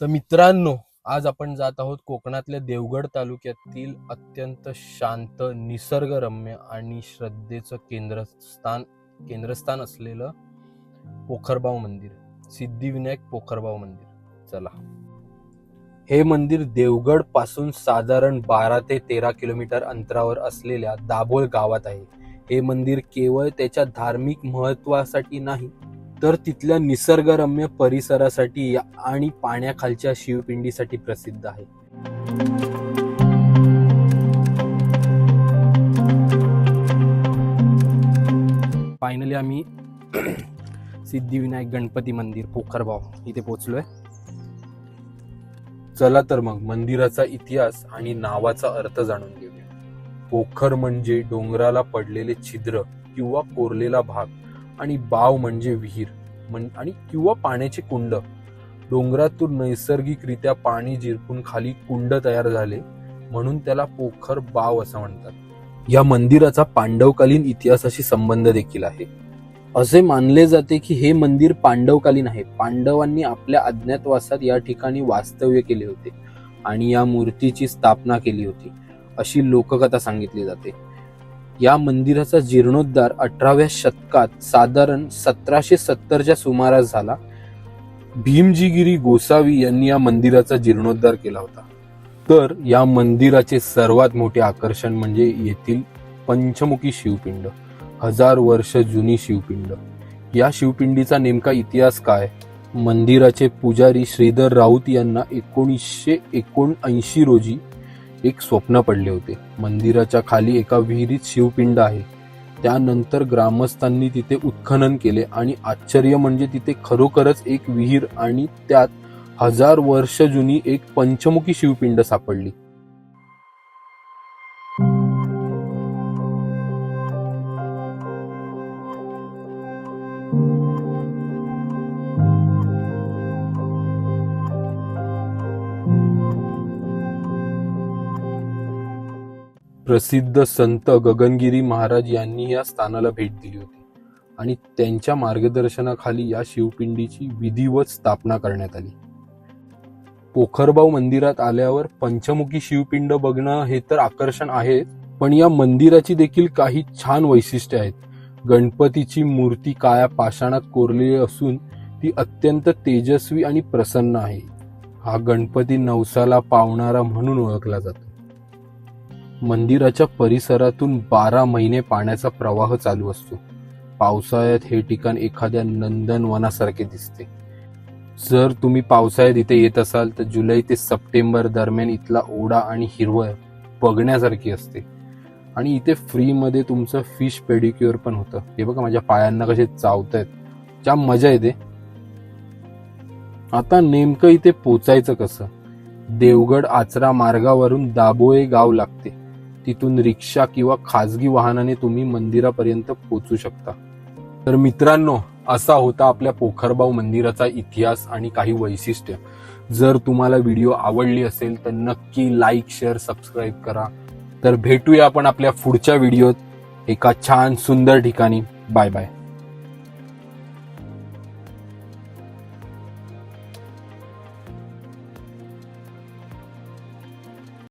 तर मित्रांनो आज आपण जात आहोत कोकणातल्या देवगड तालुक्यातील अत्यंत शांत निसर्गरम्य आणि श्रद्धेचं केंद्रस्थान केंद्रस्थान असलेलं पोखरबाव मंदिर सिद्धिविनायक पोखरबाव मंदिर. चला. हे मंदिर देवगडपासून साधारण बारा ते तेरा किलोमीटर अंतरावर असलेल्या दाभोळ गावात आहे. हे मंदिर केवळ त्याच्या धार्मिक महत्वासाठी नाही तर तिथल्या निसर्गरम्य परिसरासाठी आणि पाण्याखालच्या शिवपिंडीसाठी प्रसिद्ध आहे. फायनली आम्ही सिद्धिविनायक गणपती मंदिर पोखरबाव इथे पोचलोय चला तर मग मंदिराचा इतिहास आणि नावाचा अर्थ जाणून घेऊया. पोखर म्हणजे डोंगराला पडलेले छिद्र किंवा कोरलेला भाग. आणि बाव म्हणजे विहीर. म्हण- आणि किंवा पाण्याचे कुंड. डोंगरातून नैसर्गिकरित्या पाणी जिरपून खाली कुंड तयार झाले म्हणून त्याला पोखर बाव असं म्हणतात. या मंदिराचा पांडवकालीन इतिहासाशी संबंध देखील आहे. असे मानले जाते की हे मंदिर पांडवकालीन आहे. पांडवांनी आपल्या अज्ञातवासात या ठिकाणी वास्तव्य केले होते आणि या मूर्तीची स्थापना केली होती अशी लोककथा सांगितली जाते. या मंदिराचा जीर्णोद्धार अठराव्या शतकात साधारण सतराशे सत्तरच्या सुमारास झाला. भीमजीगिरी गोसावी यांनी या मंदिराचा जीर्णोद्धार केला होता. तर या मंदिराचे सर्वात मोठे आकर्षण म्हणजे येथील पंचमुखी शिवपिंड हजार वर्ष जुनी शिवपिंड. या शिवपिंडीचा नेमका इतिहास काय? मंदिराचे पुजारी श्रीधर राऊत यांना एकोणीसशे एकोणऐंशी रोजी एक स्वप्न पडले होते. मंदिराच्या खाली एका विहिरीत शिवपिंड आहे. त्यानंतर ग्रामस्थांनी तिथे उत्खनन केले आणि आश्चर्य म्हणजे तिथे खरोखरच एक विहीर आणि त्यात हजार वर्ष जुनी एक पंचमुखी शिवपिंड सापडली. प्रसिद्ध संत गगनगिरी महाराज यांनी या स्थानाला भेट दिली होती. आणि त्यांच्या मार्गदर्शनाखाली या शिवपिंडीची विधिवत स्थापना करण्यात आली. पोखरबाव मंदिरात आल्यावर पंचमुखी शिवपिंड बघणं हे तर आकर्षण आहे पण या मंदिराची देखील काही छान वैशिष्ट्ये आहेत. गणपतीची मूर्ती काळ्या पाषाणात कोरलेली असून ती अत्यंत तेजस्वी आणि प्रसन्न आहे. हा गणपती नवसाला पावणारा म्हणून ओळखला जातो. मंदिराच्या परिसरातून बारा महिने पाण्याचा प्रवाह चालू असतो. पावसाळ्यात हे ठिकाण एखाद्या नंदनवनासारखे दिसते. जर तुम्ही पावसाळ्यात इथे येत असाल तर जुलै ते सप्टेंबर दरम्यान इथला ओढा आणि हिरवळ बघण्यासारखी असते. आणि इथे फ्रीमध्ये तुमचं फिश पेडिक्युअर पण होतं. हे बघा माझ्या पायांना कसे चावत आहेत ज्या मजा येते. आता नेमकं इथे पोचायचं कसं? देवगड आचरा मार्गावरून दाबोळे गाव लागते. तिथून रिक्षा किंवा खाजगी वाहनाने तुम्ही मंदिरापर्यंत पोहोचू शकता. तर मित्रांनो असा होता आपल्या पोखरबाव मंदिराचा इतिहास आणि काही वैशिष्ट्य. जर तुम्हाला व्हिडिओ आवडली असेल तर नक्की लाईक शेअर सबस्क्राईब करा. तर भेटूया आपण आपल्या पुढच्या व्हिडिओत. एका छान सुंदर ठिकाणी. Bye bye